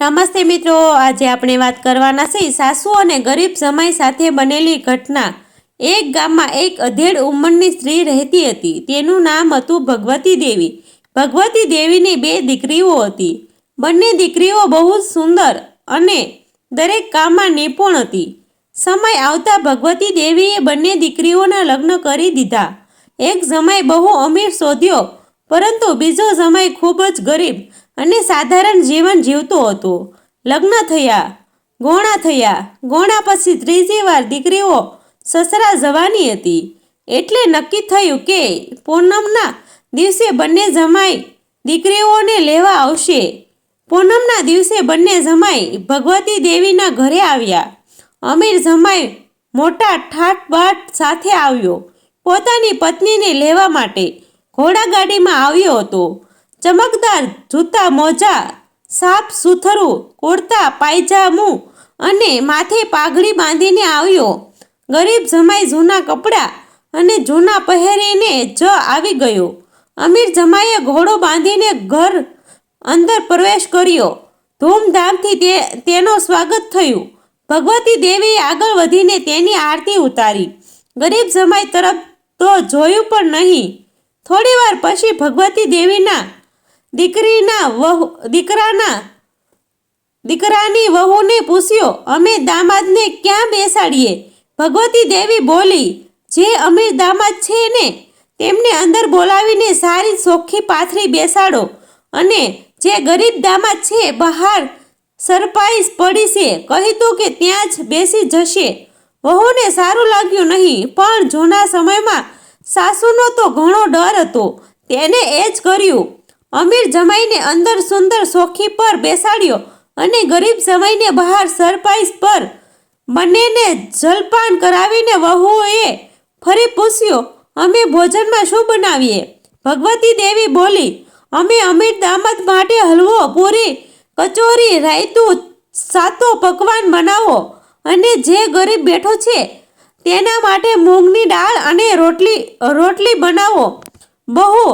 નમસ્તે મિત્રો, આજે આપણે વાત કરવાના છે સાસુ અને ગરીબ જમાઈ સાથે બનેલી ઘટના. એક ગામમાં એક અધેડ ઉંમરની સ્ત્રી રહેતી હતી. તેનું નામ હતું ભગવતી દેવી. ભગવતી દેવીની બે દીકરીઓ હતી. બંને દીકરીઓ બહુ જ સુંદર અને દરેક કામમાં નિપુણ હતી. સમય આવતા ભગવતી દેવીએ બંને દીકરીઓના લગ્ન કરી દીધા. એક જમાઈ બહુ અમીર શોધ્યો, પરંતુ બીજો જમાઈ ખૂબ જ ગરીબ અને સાધારણ જીવન જીવતો હતો. લગ્ન થયા, ગોણા થયા, ગોણા પછી ત્રીજી વાર દીકરીઓ સસરા જવાની હતી. એટલે નક્કી થયું કે પૂનમના દિવસે બંને જમાઈ દીકરીઓને લેવા આવશે. પૂનમના દિવસે બંને જમાઈ ભગવતી દેવીના ઘરે આવ્યા. અમીર જમાઈ મોટા ઠાઠબાટ સાથે આવ્યો. પોતાની પત્નીને લેવા માટે ઘોડાગાડીમાં આવ્યો હતો. ચમકદાર, જૂતા, મોજા સાફ સુથરું, કુર્તા, પાયજામું અને માથે પાઘડી બાંધીને આવ્યો. ગરીબ જમાઈ જૂના કપડાં અને જૂના પહેરીને જ આવી ગયો. અમીર જમાઈએ ઘોડો બાંધીને ઘર અંદર પ્રવેશ કર્યો. ધૂમધામથી તે, તેનો સ્વાગત થયું. ભગવતી દેવીએ આગળ વધીને તેની આરતી ઉતારી. ગરીબ જમાઈ તરફ તો જોયું પણ નહીં. થોડીવાર પછી ભગવતી દેવીના દીકરીના વહુ, દીકરાના, દીકરાની વહુને પૂછ્યો, અમે દામાદને ક્યાં બેસાડીએ? ભગવતી દેવી બોલી, જે અમીર દામાદ છે ને, તેમને અંદર બોલાવીને સારી ચોખ્ખી પાથરી બેસાડો અને જે ગરીબ દામાદ છે, બહાર સરપાઈસ પડી છે કહીતું કે ત્યાં જ બેસી જશે. વહુને સારું લાગ્યું નહીં, પણ જૂના સમયમાં સાસુનો તો ઘણો ડર હતો, તેને એ જ કર્યું. અમીર જમાઈને અંદર સુંદર સોખી પર બેસાડ્યો અને ગરીબ જમાઈને બહાર સરપ્રાઈઝ પર બંનેને જલપાન કરાવીને વહુએ ફરી પૂછ્યો, અમે ભોજનમાં શું બનાવીએ? ભગવતી દેવી બોલી, અમે અમીર દામત માટે હલવો, પૂરી, કચોરી, રાયતું, સાતો પકવાન બનાવો અને જે ગરીબ બેઠો છે તેના માટે મૂંગની દાળ અને રોટલી રોટલી બનાવો. બહુ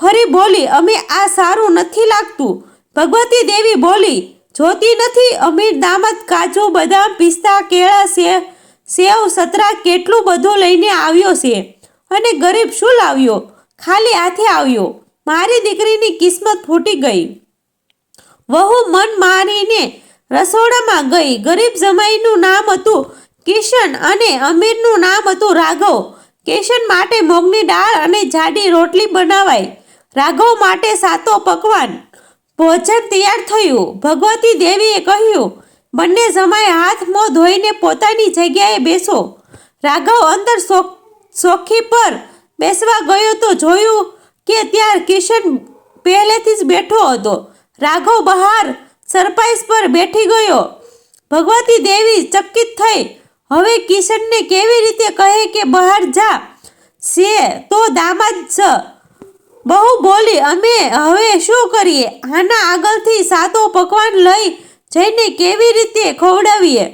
ફરી બોલી, અમે આ સારું નથી લાગતું. ભગવતી દેવી બોલી, જોતી નથી, અમીર દામદ કાજુ બદામ પિસ્તા કેળા સેવ સેવ સતરા કેટલું બધું લઈને આવ્યો છે અને ગરીબ શું લાવ્યો? ખાલી હાથે આવ્યો. મારી દીકરીની કિસ્મત ફૂટી ગઈ. વહુ મન મારીને રસોડામાં ગઈ. ગરીબ જમાઈનું નામ હતું કિશન અને અમીરનું નામ હતું રાઘવ. કિશન માટે મોગની દાળ અને જાડી રોટલી બનાવાઈ. રાઘવ માટે સાતો પકવાન. ભોજન તૈયાર થયું. ભગવતી દેવીએ કહ્યું, બંને જમાએ હાથ મોં ધોઈને પોતાની જગ્યાએ બેસો. રાઘવ અંદર સોખી પર બેસવા ગયો તો જોયું કે ત્યાં કિશન પહેલેથી જ બેઠો હતો. રાઘવ બહાર સરપ્રાઈઝ પર બેઠી ગયો. ભગવતી દેવી ચકિત થઈ, હવે કિશનને કેવી રીતે કહે કે બહાર જા? છે તો દામાદ છે બહુ બોલી, અમે હવે શું કરીએ? આના આગળથી સાતો પકવાન લઈ જઈને કેવી રીતે ખવડાવીએ?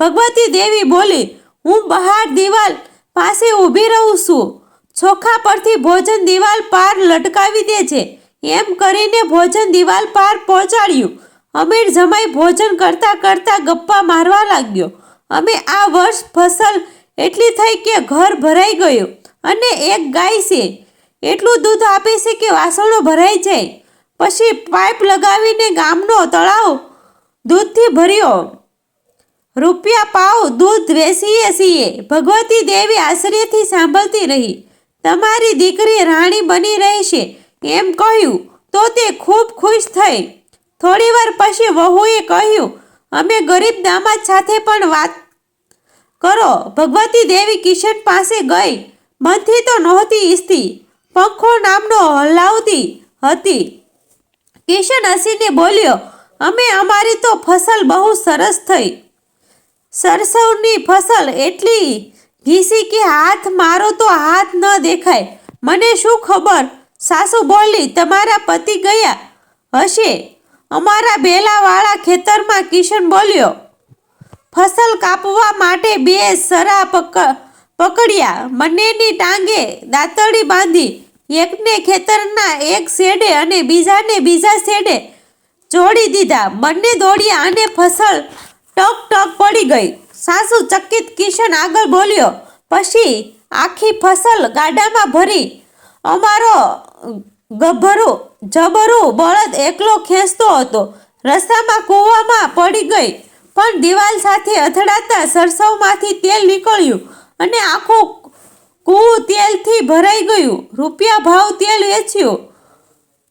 ભગવતી દેવી બોલી, હું બહાર દિવાલ પાસે ઊભી રહું છું. ચોખા પરથી ભોજન દિવાલ પાર લટકાવી દે છે. એમ કરીને ભોજન દિવાલ પાર પહોંચાડ્યું. અમીર જમાઈ ભોજન કરતા કરતા ગપ્પા મારવા લાગ્યો. અમે આ વર્ષ ફસલ એટલી થઈ કે ઘર ભરાઈ ગયું અને એક ગાય છે. એટલું દૂધ આપે છે કે વાસણો ભરાઈ જાય. પછી પાઇપ લગાવીને ગામનો તળાવ દૂધથી ભર્યો. રૂપિયા પાવ દૂધ વેસીએ છીએ. ભગવતી દેવી આશ્ચર્યથી સાંભળતી રહી. તમારી દીકરી રાણી બની રહેશે એમ કહ્યું, તો તે ખૂબ ખુશ થઈ. થોડીવાર પછી વહુએ કહ્યું, અમે ગરીબ દામાદ સાથે પણ વાત કરો. ભગવતી દેવી કિશન પાસે ગઈ. મનથી તો નહોતી ઈચ્છતી. પંખો નામનો હલાવતી હતી. કિશન હસીને બોલ્યો, અમે અમારી તો ફસલ બહુ સરસ થઈ. સરસવની ફસલ એટલી ઘીસી કે હાથ મારો તો હાથ ન દેખાય. મને શું ખબર? સાસુ બોલી, તમારા પતિ ગયા હશે. અમારા બેલાવાળા ખેતરમાં કિશન બોલ્યો, ફસલ કાપવા માટે બે સરા પક, પકડ્યા. બંનેની ટાંગે દાંતડી બાંધી. એકને ખેતરના એક શેડે અને બીજાને બીજા શેડે જોડી દીધા. બંને દોડ્યા અને ફસલ ટક ટક પડી ગઈ. સાસુ ચકિત કિશન આગળ બોલ્યો, પછી આખી ફસલ ગાડામાં ભરી અમારો ગભરું, જબરું બળદ એકલો ખેંચતો હતો. રસ્તામાં કૂવામાં પડી ગઈ, પણ દિવાલ સાથે અથડાતા સરસવમાંથી તેલ નીકળ્યું અને આખું કૂવું તેલથી ભરાઈ ગયું. રૂપિયા ભાવ તેલ વેચ્યું.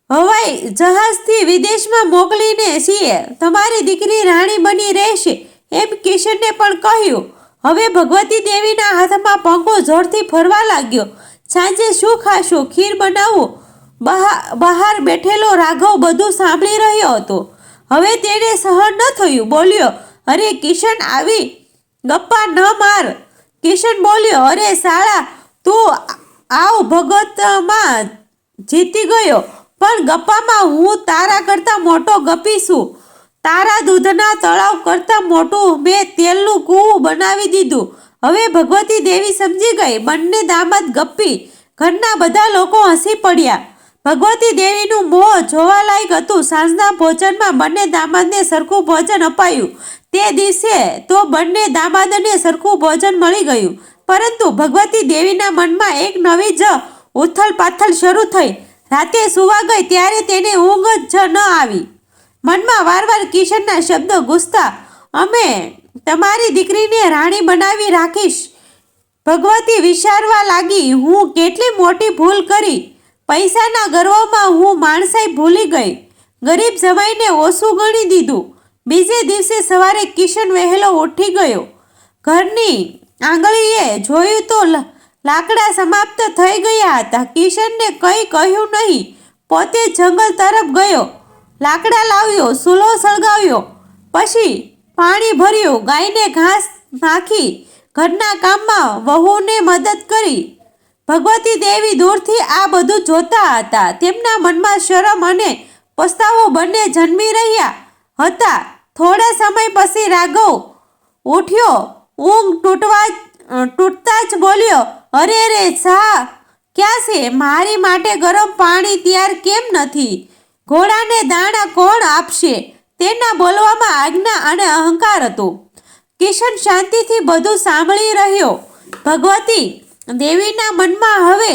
હવાઈ જહાજથી વિદેશમાં મોકલીને છીએ. તમારી દીકરી રાણી બની રહેશે. એમ કિશનને પણ કહ્યું. હવે ભગવતી દેવીના હાથમાં પંખો જોરથી ફરવા લાગ્યો. સાંજે શું ખાશું? ખીર બનાવવું બહાર બહાર બેઠેલો રાઘવ બધું સાંભળી રહ્યો હતો. હવે તેને સહન ન થયું. બોલ્યો, અરે કિશન, આવી ગપ્પા ન માર. કિશન બોલ્યો, અરે શાળા તું આવ ભગતમાં જીતી ગયો. પણ ગપ્પામાં હું તારા કરતાં મોટો ગપી છું. તારા દૂધના તળાવ કરતાં મોટું મેં તેલનું કૂવું બનાવી દીધું. હવે ભગવતી દેવી સમજી ગઈ. બંને દામાદ ગપ્પી. ઘરના બધા લોકો હસી પડ્યા. ભગવતી દેવીનું મોં જોવાલાયક હતું. સાંજના ભોજનમાં બંને દામાદને સરખું ભોજન અપાયું. તે દિવસે તો બંને દામાદને સરખું ભોજન મળી ગયું. પરંતુ ભગવતી દેવીના મનમાં એક નવી જ ઉથલ પાથલ શરૂ થઈ. રાતે સુવા ગઈ ત્યારે તેને ઊંઘ જ ન આવી. મનમાં વારવાર કિશનના શબ્દો ગુસતા અમે તમારી દીકરીને રાણી બનાવી રાખીશ. ભગવતી વિચારવા લાગી, હું કેટલી મોટી ભૂલ કરી. પૈસાના ગર્વમાં હું માણસાઈ ભૂલી ગઈ. ગરીબ જમાઈને ઓછું ગણી દીધું. બીજે દિવસે સવારે કિશન વહેલો ઉઠી ગયો. ઘરની આંગળીએ જોયું તો લાકડા સમાપ્ત થઈ ગયા હતા. કિશનને કંઈ કહ્યું નહીં. પોતે જંગલ તરફ ગયો. લાકડા લાવ્યો, સૂલો સળગાવ્યો. પછી પાણી ભર્યું, ગાયને ઘાસ નાખી, ઘરના કામમાં વહુને મદદ કરી. ભગવતી દેવી દૂરથી આ બધું જોતા હતા. તેમના મનમાં શરમ અને પસ્તાવો બંને જન્મી રહ્યા હતા. થોડા સમય પછી રાઘવ ઉઠ્યો. ઊંઘ તૂટવા તૂટતા જ બોલ્યો, અરે રે સા ક્યાં છે? મારી માટે ગરમ પાણી તૈયાર કેમ નથી? ઘોડાને દાણા કોણ આપશે? તેના બોલવામાં આજ્ઞા અને અહંકાર હતો. કિશન શાંતિથી બધું સાંભળી રહ્યો. ભગવતી, દેવીના મનમાં હવે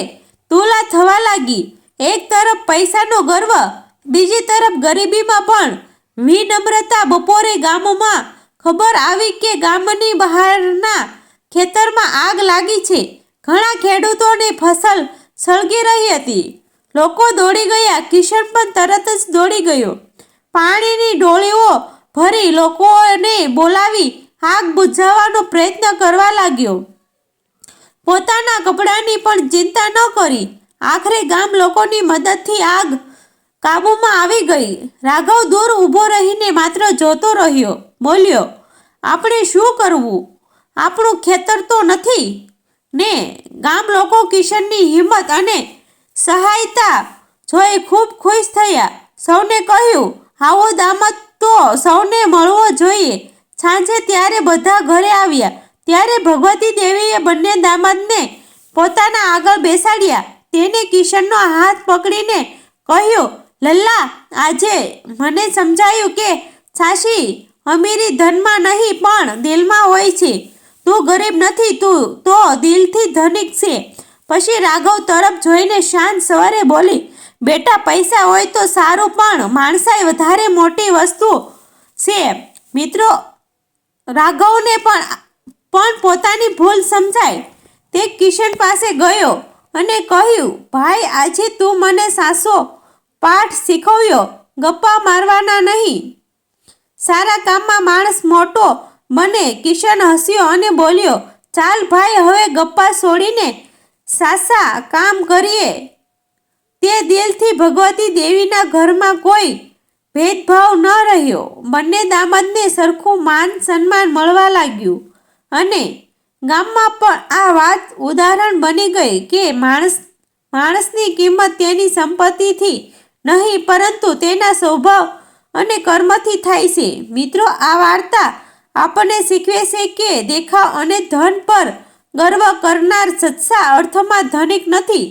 તુલા થવા લાગી. એક તરફ પૈસાનો ગર્વ, બીજી તરફ ગરીબીમાં પણ વિનમ્રતા બપોરે ગામમાં ખબર આવી કે ગામની બહારના ખેતરમાં આગ લાગી છે. ઘણા ખેડૂતોની ફસલ સળગી રહી હતી. લોકો દોડી ગયા. કિશન પણ તરત જ દોડી ગયો. પાણીની ડોળીઓ ભરી લોકોને બોલાવી આગ બુઝાવવાનો પ્રયત્ન કરવા લાગ્યો. પોતાના કપડાની પણ ચિંતા ન કરી. આખરે ગામ લોકોની મદદથી આગ કાબૂમાં આવી ગઈ. રાઘવ દૂર ઊભો રહીને માત્ર જોતો રહ્યો. બોલ્યો, આપણે શું કરવું? આપણું ખેતર તો નથી. ને, ગામ લોકો કિશનની હિંમત અને સહાયતા જોઈ ખૂબ ખુશ થયા. સૌને કહ્યું, આવો દામત તો સૌને મળવો જોઈએ. સાંજે ત્યારે બધા ઘરે આવ્યા. ત્યારે ભગવતી દેવીએ બંને દામદને પોતાના આગળ બેસાડ્યા. તેને કિશનનો હાથ પકડીને કહ્યું લલ્લા, આજે મને સમજાયું કે સાસી, અમીરી ધનમાં નહીં, પણ દિલમાં હોય છે. તું ગરીબ નથી, તું તો દિલથી ધનિક છે. પછી રાઘવ તરફ જોઈને શાંત સવારે બોલી, બેટા, પૈસા હોય તો સારું, પણ માણસાઈ વધારે મોટી વસ્તુ છે. મિત્રો, રાઘવને પણ પણ પોતાની ભૂલ સમજાય તે કિશન પાસે ગયો અને કહ્યું, ભાઈ, આજે તું મને સાસો પાઠ શીખવ્યો, ગપ્પા મારવાના નહીં. સારા કામમાં માણસ મોટો બને, કિશન હસ્યો અને બોલ્યો, ચાલ ભાઈ, હવે ગપ્પા છોડીને સાસા કામ કરીએ. તે દિલથી ભગવતી દેવીના ઘરમાં કોઈ ભેદભાવ ન રહ્યો. બંને દામદને સરખું માન સન્માન મળવા લાગ્યું અને ગામમાં પણ આ વાત ઉદાહરણ બની ગઈ કે માણસ, માણસની કિંમત તેની સંપત્તિથી નહીં, પરંતુ તેના સ્વભાવ અને કર્મથી થાય છે. મિત્રો, આ વાર્તા આપણને શીખવે છે કે દેખાવ અને ધન પર ગર્વ કરનાર સત્સા અર્થમાં ધનિક નથી.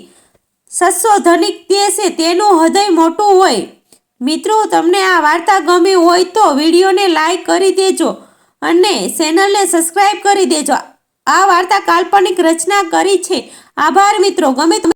સસ્સો ધનિક તે છે, તેનું હૃદય મોટું હોય. મિત્રો, તમને આ વાર્તા ગમી હોય તો વિડીયોને લાઈક કરી દેજો અને ચેનલને સબસ્ક્રાઈબ કરી દેજો. આ વાર્તા કાલ્પનિક રચના કરી છે. આભાર મિત્રો, ગમે